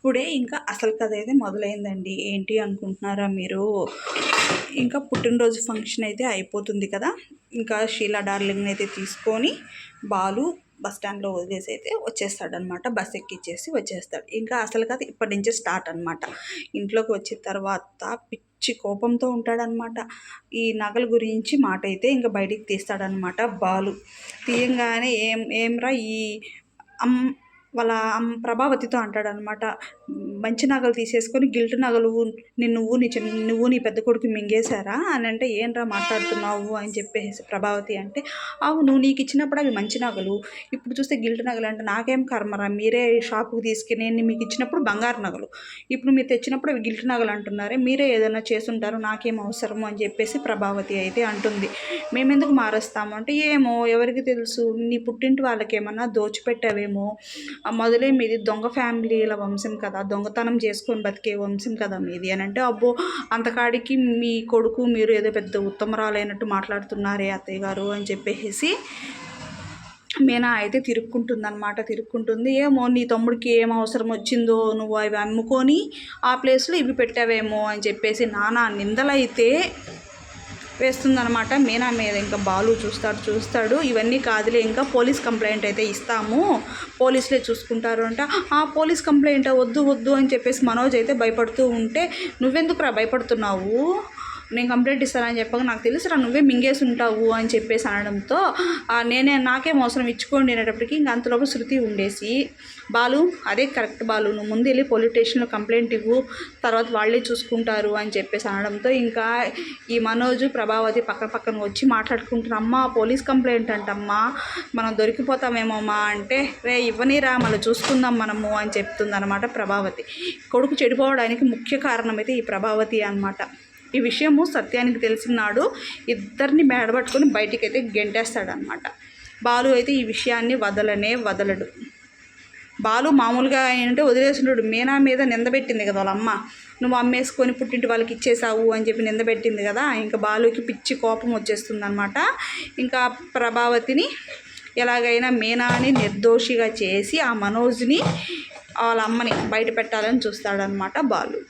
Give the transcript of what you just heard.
ఇప్పుడే ఇంకా అసలు కథ అయితే మొదలైందండి. ఏంటి అనుకుంటున్నారా మీరు? ఇంకా పుట్టినరోజు ఫంక్షన్ అయితే అయిపోతుంది కదా. ఇంకా షీలా డార్లింగ్ అయితే తీసుకొని బాలు బస్ స్టాండ్లో వదిలేసి అయితే వచ్చేస్తాడనమాట బస్ ఎక్కిచ్చేసి వచ్చేస్తాడు. ఇంకా అసలు కథ ఇప్పటి నుంచే స్టార్ట్ అనమాట ఇంట్లోకి వచ్చిన తర్వాత పిచ్చి కోపంతో ఉంటాడనమాట ఈ నగల గురించి మాట అయితే ఇంకా బయటికి తీస్తాడనమాట బాలు. తీయంగానే ఏం ఏమ్రా ఈ అమ్ వాళ్ళ ప్రభావతితో అంటాడనమాట. మంచి నగలు తీసేసుకొని గిల్ట్ నగలు నిన్ను నువ్వు నీ చిన్న నువ్వు నీ పెద్ద కొడుకు మింగేశారా? అని అంటే ఏంట్రా మాట్లాడుతున్నావు? అని చెప్పేసి ప్రభావతి అంటే అవును నీకు ఇచ్చినప్పుడు అవి మంచి నగలు. ఇప్పుడు చూస్తే గిల్ట్ నగలు అంటే నాకేం కర్మరా? మీరే షాపుకి తీసుకుని నేను మీకు ఇచ్చినప్పుడు బంగారు నగలు. ఇప్పుడు మీరు తెచ్చినప్పుడు అవి గిల్ట్ నగలు అంటున్నారే మీరే ఏదైనా చేసుంటారు నాకేం అవసరము? అని చెప్పేసి ప్రభావతి అయితే అంటుంది. మేమెందుకు మారుస్తాము? అంటే ఏమో ఎవరికి తెలుసు? నీ పుట్టింటి వాళ్ళకి ఏమన్నా దోచిపెట్టావేమో? మొదలే మీది దొంగ ఫ్యామిలీల వంశం కదా దొంగతనం చేసుకొని బతికే వంశం కదా మీది అని అంటే అబ్బో అంతకాడికి మీ కొడుకు మీరు ఏదో పెద్ద ఉత్తమరాలైనట్టు మాట్లాడుతున్నారే అత్తయ్య గారు అని చెప్పేసి మీనా అయితే తిరుక్కుంటుంది అనమాట తిరుక్కుంటుంది. ఏమో నీ తమ్ముడికి ఏం అవసరం వచ్చిందో నువ్వు అవి అమ్ముకొని ఆ ప్లేస్లో ఇవి పెట్టావేమో అని చెప్పేసి నానా నిందలైతే వేస్తుందనమాట మీనా మీద ఇంకా బాలు చూస్తాడు చూస్తాడు. ఇవన్నీ కాదులే ఇంకా పోలీస్ కంప్లైంట్ అయితే ఇస్తాము. పోలీసులే చూసుకుంటారు అంట. ఆ పోలీస్ కంప్లైంట్ వద్దు వద్దు అని చెప్పేసి మనోజ్ అయితే భయపడుతూ ఉంటే నువ్వెందుకురా భయపడుతున్నావు? నేను కంప్లైంట్ ఇస్తానని చెప్పక నాకు తెలుసురా నువ్వే మింగేసి ఉంటావు అని చెప్పేసి అనడంతో నేనే నాకే మోసం ఇచ్చుకోండి అనేటప్పటికి ఇంక అంతలోపు శృతి ఉండేసి బాలు అదే కరెక్ట్ బాలు నువ్వు ముందు వెళ్ళి పోలీస్ స్టేషన్లో కంప్లైంట్ ఇవ్వు తర్వాత వాళ్ళే చూసుకుంటారు అని చెప్పేసి అనడంతో ఇంకా ఈ మనోజు ప్రభావతి పక్కన పక్కన వచ్చి మాట్లాడుకుంటున్నా అమ్మా పోలీస్ కంప్లైంట్ అంటమ్మా మనం దొరికిపోతామేమోమ్మా అంటే రే ఇవ్వనిరా మళ్ళీ చూసుకుందాం మనము అని చెప్తుందనమాట ప్రభావతి. కొడుకు చెడిపోవడానికి ముఖ్య కారణం అయితే ఈ ప్రభావతి అనమాట ఈ విషయము సత్యానికి తెలిసినాడు ఇద్దరిని మేడబట్టుకొని బయటికి అయితే గెంటేస్తాడనమాట బాలు అయితే ఈ విషయాన్ని వదలనే వదలడు. బాలు మామూలుగా ఏంటంటే వదిలేసినాడు మీనా మీద నిందబెట్టింది కదా వాళ్ళ అమ్మ. నువ్వు అమ్మేసుకొని పుట్టింటి వాళ్ళకి ఇచ్చేసావు అని చెప్పి నిందబెట్టింది కదా. ఇంకా బాలుకి పిచ్చి కోపం వచ్చేస్తుంది అనమాట ఇంకా ప్రభావతిని ఎలాగైనా మీనాని నిర్దోషిగా చేసి ఆ మనోజ్ని వాళ్ళ అమ్మని బయట పెట్టాలని చూస్తాడనమాట బాలు.